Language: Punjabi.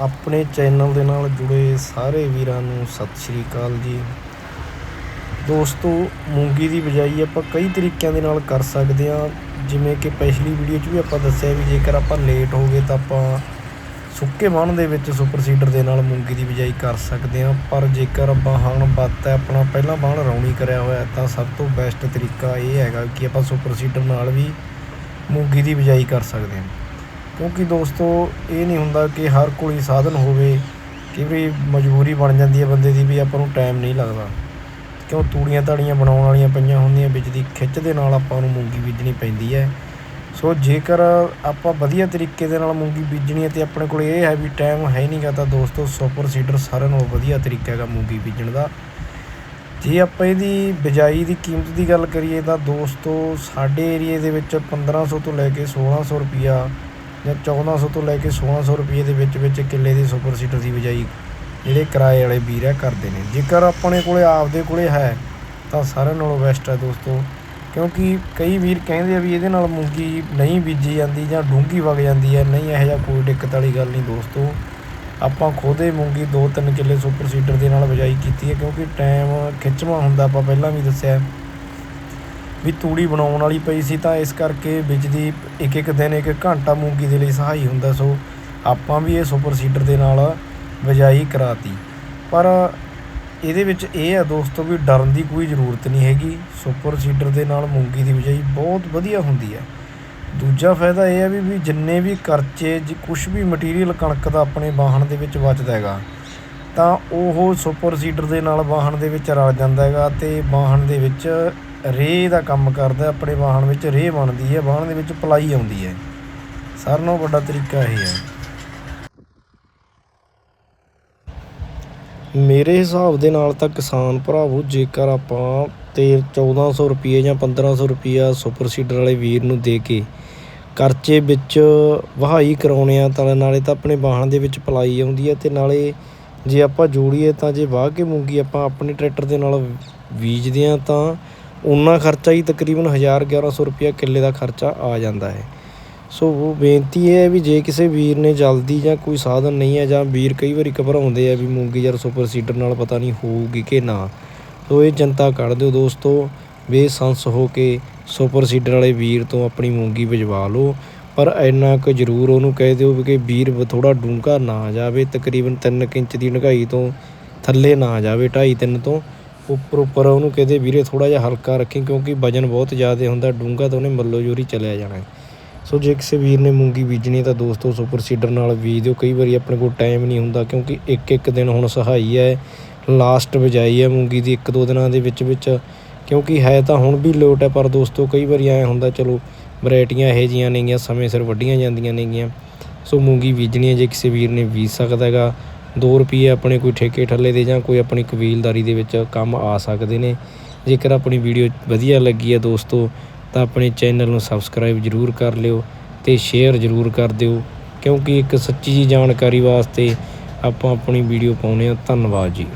ਆਪਣੇ ਚੈਨਲ ਦੇ ਨਾਲ ਜੁੜੇ ਸਾਰੇ ਵੀਰਾਂ ਨੂੰ ਸਤਿ ਸ਼੍ਰੀ ਅਕਾਲ ਜੀ। ਦੋਸਤੋ, ਮੂੰਗੀ ਦੀ ਬਿਜਾਈ ਆਪਾਂ ਕਈ ਤਰੀਕਿਆਂ ਦੇ ਨਾਲ ਕਰ ਸਕਦੇ ਹਾਂ। ਜਿਵੇਂ ਕਿ ਪਿਛਲੀ ਵੀਡੀਓ 'ਚ ਵੀ ਆਪਾਂ ਦੱਸਿਆ ਵੀ ਜੇਕਰ ਆਪਾਂ ਲੇਟ ਹੋ ਗਏ ਤਾਂ ਆਪਾਂ ਸੁੱਕੇ ਵਾਹਣ ਦੇ ਵਿੱਚ ਸੁਪਰ ਸੀਡਰ ਦੇ ਨਾਲ ਮੂੰਗੀ ਦੀ ਬਿਜਾਈ ਕਰ ਸਕਦੇ ਹਾਂ। ਪਰ ਜੇਕਰ ਵਾਹਣ ਬੱਤ ਹੈ ਆਪਣਾ ਪਹਿਲਾਂ ਵਾਹਣ ਰੌਣੀ ਕਰਿਆ ਹੋਇਆ ਤਾਂ ਸਭ ਤੋਂ ਬੈਸਟ ਤਰੀਕਾ ਇਹ ਹੈਗਾ ਕਿ ਆਪਾਂ ਸੁਪਰ ਸੀਡਰ ਨਾਲ ਵੀ ਮੂੰਗੀ ਦੀ ਬਿਜਾਈ ਕਰ ਸਕਦੇ ਹਾਂ। ਕਿਉਂਕਿ ਦੋਸਤੋ, ਇਹ ਨਹੀਂ ਹੁੰਦਾ ਕਿ ਹਰ ਕੋਈ ਸਾਧਨ ਹੋਵੇ ਕਿ ਵੀ ਮਜਬੂਰੀ ਬਣ ਜਾਂਦੀ ਹੈ ਬੰਦੇ ਦੀ ਵੀ ਆਪਾਂ ਨੂੰ ਟਾਈਮ ਨਹੀਂ ਲੱਗਦਾ। ਕਿਉਂ ਤੂੜੀਆਂ ਤਾੜੀਆਂ ਬਣਾਉਣ ਵਾਲੀਆਂ ਪਈਆਂ ਹੁੰਦੀਆਂ, ਵਿੱਚ ਦੀ ਖਿੱਚ ਦੇ ਨਾਲ ਆਪਾਂ ਨੂੰ ਮੂੰਗੀ ਬੀਜਣੀ ਪੈਂਦੀ ਹੈ। ਸੋ ਜੇਕਰ ਆਪਾਂ ਵਧੀਆ ਤਰੀਕੇ ਦੇ ਨਾਲ ਮੂੰਗੀ ਬੀਜਣੀ ਹੈ ਤੇ ਆਪਣੇ ਕੋਲ ਇਹ ਹੈ ਵੀ ਟਾਈਮ ਹੈ ਨਹੀਂਗਾ, ਤਾਂ ਦੋਸਤੋ ਸੁਪਰ ਸੀਡਰ ਸਾਰਿਆਂ ਨਾਲੋਂ ਵਧੀਆ ਤਰੀਕਾ ਹੈਗਾ ਮੂੰਗੀ ਬੀਜਣ ਦਾ। ਜੇ ਆਪਾਂ ਇਹਦੀ ਬਿਜਾਈ ਦੀ ਕੀਮਤ ਦੀ ਗੱਲ ਕਰੀਏ, ਤਾਂ ਦੋਸਤੋ ਸਾਡੇ ਏਰੀਏ ਦੇ ਵਿੱਚ 1500 ਤੋਂ ਲੈ ਕੇ 1600 ਰੁਪਿਆ ਜਾਂ 1400 ਤੋਂ ਲੈ ਕੇ 1600 ਰੁਪਏ ਦੇ ਵਿੱਚ ਵਿੱਚ ਕਿੱਲੇ ਦੀ ਸੁਪਰ ਸੀਟਰ ਦੀ ਬਿਜਾਈ ਜਿਹੜੇ ਕਿਰਾਏ ਵਾਲੇ ਵੀਰ ਹੈ ਕਰਦੇ ਨੇ। ਜੇਕਰ ਆਪਣੇ ਕੋਲੇ, ਆਪਦੇ ਕੋਲੇ ਹੈ, ਤਾਂ ਸਾਰਿਆਂ ਨਾਲੋਂ ਬੈਸਟ ਹੈ ਦੋਸਤੋ। ਕਿਉਂਕਿ ਕਈ ਵੀਰ ਕਹਿੰਦੇ ਆ ਵੀ ਇਹਦੇ ਨਾਲ ਮੂੰਗੀ ਨਹੀਂ ਬੀਜੀ ਜਾਂਦੀ ਜਾਂ ਡੂੰਘੀ ਵਗ ਜਾਂਦੀ ਹੈ। ਨਹੀਂ, ਇਹੋ ਜਿਹਾ ਕੋਈ ਦਿੱਕਤ ਵਾਲੀ ਗੱਲ ਨਹੀਂ ਦੋਸਤੋ। ਆਪਾਂ ਖੁਦੇ ਮੂੰਗੀ 2-3 ਕਿੱਲੇ ਸੁਪਰ ਸੀਡਰ ਦੇ ਨਾਲ ਬਿਜਾਈ ਕੀਤੀ ਹੈ, ਕਿਉਂਕਿ ਟਾਈਮ ਖਿੱਚਵਾਂ ਹੁੰਦਾ, ਆਪਾਂ ਪਹਿਲਾਂ ਵੀ ਦੱਸਿਆ। ਵੀ ਤੂੜੀ ਬਣਾਉਣ ਵਾਲੀ ਪਈ ਸੀ ਤਾਂ ਇਸ ਕਰਕੇ ਬਿਜਲੀ ਇੱਕ ਇੱਕ ਦਿਨ ਇੱਕ ਘੰਟਾ ਮੂੰਗੀ ਦੇ ਲਈ ਸਹਾਈ ਹੁੰਦਾ। ਸੋ ਆਪਾਂ ਵੀ ਇਹ ਸੁਪਰ ਸੀਡਰ ਦੇ ਨਾਲ ਬਿਜਾਈ ਕਰਾਤੀ। ਪਰ ਇਹਦੇ ਵਿੱਚ ਇਹ ਆ ਦੋਸਤੋ ਵੀ ਡਰਨ ਦੀ ਕੋਈ ਜ਼ਰੂਰਤ ਨਹੀਂ ਹੈਗੀ। ਸੁਪਰ ਸੀਡਰ ਦੇ ਨਾਲ ਮੂੰਗੀ ਦੀ ਬਿਜਾਈ ਬਹੁਤ ਵਧੀਆ ਹੁੰਦੀ ਹੈ ਦੂਜਾ ਫਾਇਦਾ ਇਹ ਹੈ ਵੀ ਵੀ ਜਿੰਨੇ ਵੀ ਖਰਚੇ ਜੇ ਕੁਝ ਵੀ ਮਟੀਰੀਅਲ ਕਣਕ ਦਾ ਆਪਣੇ ਵਾਹਣ ਦੇ ਵਿੱਚ ਬਚਦਾ ਹੈਗਾ। ਤਾਂ ਉਹ ਸੁਪਰਸੀਡਰ ਦੇ ਨਾਲ ਵਾਹਨ ਦੇ ਵਿੱਚ ਰਲ ਜਾਂਦਾ ਹੈਗਾ ਅਤੇ ਵਾਹਨ ਦੇ ਵਿੱਚ ਰੇਹ ਦਾ ਕੰਮ ਕਰਦਾ ਆਪਣੇ ਵਾਹਨ ਵਿੱਚ ਰੇਹ ਬਣਦੀ ਹੈ। ਵਾਹਨ ਦੇ ਵਿੱਚ ਪਲਾਈ ਆਉਂਦੀ ਹੈ। ਸਾਰਿਆਂ ਨਾਲੋਂ ਵੱਡਾ ਤਰੀਕਾ ਇਹ ਹੈ। ਮੇਰੇ ਹਿਸਾਬ ਦੇ ਨਾਲ ਤਾਂ ਕਿਸਾਨ ਭਰਾਵੋ, ਜੇਕਰ ਆਪਾਂ ਤੇ 1400 ਰੁਪਏ ਜਾਂ 1500 ਰੁਪਿਆ ਸੁਪਰ ਸੀਡਰ ਵਾਲੇ ਵੀਰ ਨੂੰ ਦੇ ਕੇ ਕਰਚੇ ਵਿੱਚ ਵਹਾਈ ਕਰਾਉਣੇ ਆ, ਤਾਂ ਨਾਲੇ ਤਾਂ ਆਪਣੇ ਵਾਹਨ ਦੇ ਵਿੱਚ ਪਲਾਈ ਆਉਂਦੀ ਹੈ ਤੇ ਨਾਲੇ ਜੇ ਆਪਾਂ ਜੋੜੀਏ ਤਾਂ ਜੇ ਵਾਹ ਕੇ ਮੂੰਗੀ ਆਪਾਂ ਆਪਣੇ ਟਰੈਕਟਰ ਦੇ ਨਾਲ ਬੀਜਦੇ ਹਾਂ ਤਾਂ ਉਨਾ ਖਰਚਾ ਹੀ ਤਕਰੀਬਨ 1000 1100 ਰੁਪਿਆ ਕਿੱਲੇ ਦਾ ਖਰਚਾ ਆ ਜਾਂਦਾ ਹੈ। ਸੋ ਉਹ ਬੇਨਤੀ ਇਹ ਹੈ ਵੀ ਜੇ ਕਿਸੇ ਵੀਰ ਨੇ ਜਲਦੀ ਜਾਂ ਕੋਈ ਸਾਧਨ ਨਹੀਂ ਹੈ ਜਾਂ ਵੀਰ ਕਈ ਵਾਰੀ ਘਬਰਾਉਂਦੇ ਆ ਵੀ ਮੂੰਗੀ ਯਾਰ ਸੁਪਰ ਸੀਡਰ ਨਾਲ ਪਤਾ ਨਹੀਂ ਹੋਊਗੀ ਕਿ ਨਾ, ਸੋ ਇਹ ਚਿੰਤਾ ਕੱਢ ਦਿਓ ਦੋਸਤੋ, ਬੇਸੰਸ ਹੋ ਕੇ ਸੁਪਰ ਸੀਡਰ ਵਾਲੇ ਵੀਰ ਤੋਂ ਆਪਣੀ ਮੂੰਗੀ ਭਿਜਵਾ ਲਓ। ਪਰ ਇੰਨਾ ਕੁ ਜ਼ਰੂਰ ਉਹਨੂੰ ਕਹਿ ਦਿਓ ਵੀ ਕਿ ਵੀਰ ਥੋੜ੍ਹਾ ਡੂੰਘਾ ਨਾ ਜਾਵੇ, ਤਕਰੀਬਨ 3 ਇੰਚ ਦੀ ਡੂੰਘਾਈ ਤੋਂ ਥੱਲੇ ਨਾ ਜਾਵੇ 2.5 3 ਤੋਂ ਉੱਪਰ ਉੱਪਰ ਉਹਨੂੰ ਕਹਦੇ ਵੀਰੇ ਥੋੜਾ ਜਿਹਾ ਹਲਕਾ ਰੱਖੀ ਕਿਉਂਕਿ ਵਜਨ ਬਹੁਤ ਜ਼ਿਆਦਾ ਹੁੰਦਾ, ਡੂੰਘਾ ਤਾਂ ਉਹਨੇ ਮੱਲੋ ਜੋਰੀ ਚਲਿਆ ਜਾਣਾ। ਸੋ ਜੇ ਕਿਸੇ ਵੀਰ ਨੇ ਮੂੰਗੀ ਬੀਜਣੀ ਤਾਂ ਦੋਸਤੋ ਸੁਪਰ ਸੀਡਰ ਨਾਲ ਬੀਜ ਦਿਓ, ਕਈ ਵਾਰੀ ਆਪਣੇ ਕੋਲ ਟਾਈਮ ਨਹੀਂ ਹੁੰਦਾ ਕਿਉਂਕਿ ਇੱਕ ਇੱਕ ਦਿਨ ਹੁਣ ਸਹਾਈ ਹੈ, ਲਾਸਟ ਬਜਾਈ ਹੈ ਮੂੰਗੀ ਦੀ ਇੱਕ ਦੋ ਦਿਨਾਂ ਦੇ ਵਿੱਚ ਵਿੱਚ ਕਿਉਂਕਿ ਹੈ ਤਾਂ ਹੁਣ ਵੀ ਲੋਟ ਹੈ, ਪਰ ਦੋਸਤੋ ਕਈ ਵਾਰੀ ਐ ਹੁੰਦਾ, ਚਲੋ ਵੈਰਾਈਟੀਆਂ ਇਹੋ ਜੀਆਂ ਨੇਗੀਆਂ, ਸਮੇਂ ਸਿਰ ਵੱਢੀਆਂ ਜਾਂਦੀਆਂ ਨੇਗੀਆਂ। ਸੋ ਮੂੰਗੀ ਬੀਜਣੀ ਹੈ, ਜੇ ਕਿਸੇ ਵੀਰ ਨੇ ਬੀਜ ਸਕਦਾ ਹੈਗਾ 2 ਰੁਪਏ ਆਪਣੇ ਕੋਈ ਠੇਕੇ ਠੱਲੇ ਦੇ ਜਾਂ ਕੋਈ ਆਪਣੀ ਕਬੀਲਦਾਰੀ ਦੇ ਵਿੱਚ ਕੰਮ ਆ ਸਕਦੇ ਨੇ। ਜੇਕਰ ਆਪਣੀ ਵੀਡੀਓ ਵਧੀਆ ਲੱਗੀ ਹੈ ਦੋਸਤੋ, ਤਾਂ ਆਪਣੇ ਚੈਨਲ ਨੂੰ ਸਬਸਕ੍ਰਾਈਬ ਜ਼ਰੂਰ ਕਰ ਲਿਓ ਤੇ ਸ਼ੇਅਰ ਜ਼ਰੂਰ ਕਰ ਦਿਓ, ਕਿਉਂਕਿ ਇੱਕ ਸੱਚੀ ਜੀ ਜਾਣਕਾਰੀ ਵਾਸਤੇ ਆਪਾਂ ਆਪਣੀ ਵੀਡੀਓ ਪਾਉਨੇ ਆ ਧੰਨਵਾਦ ਜੀ।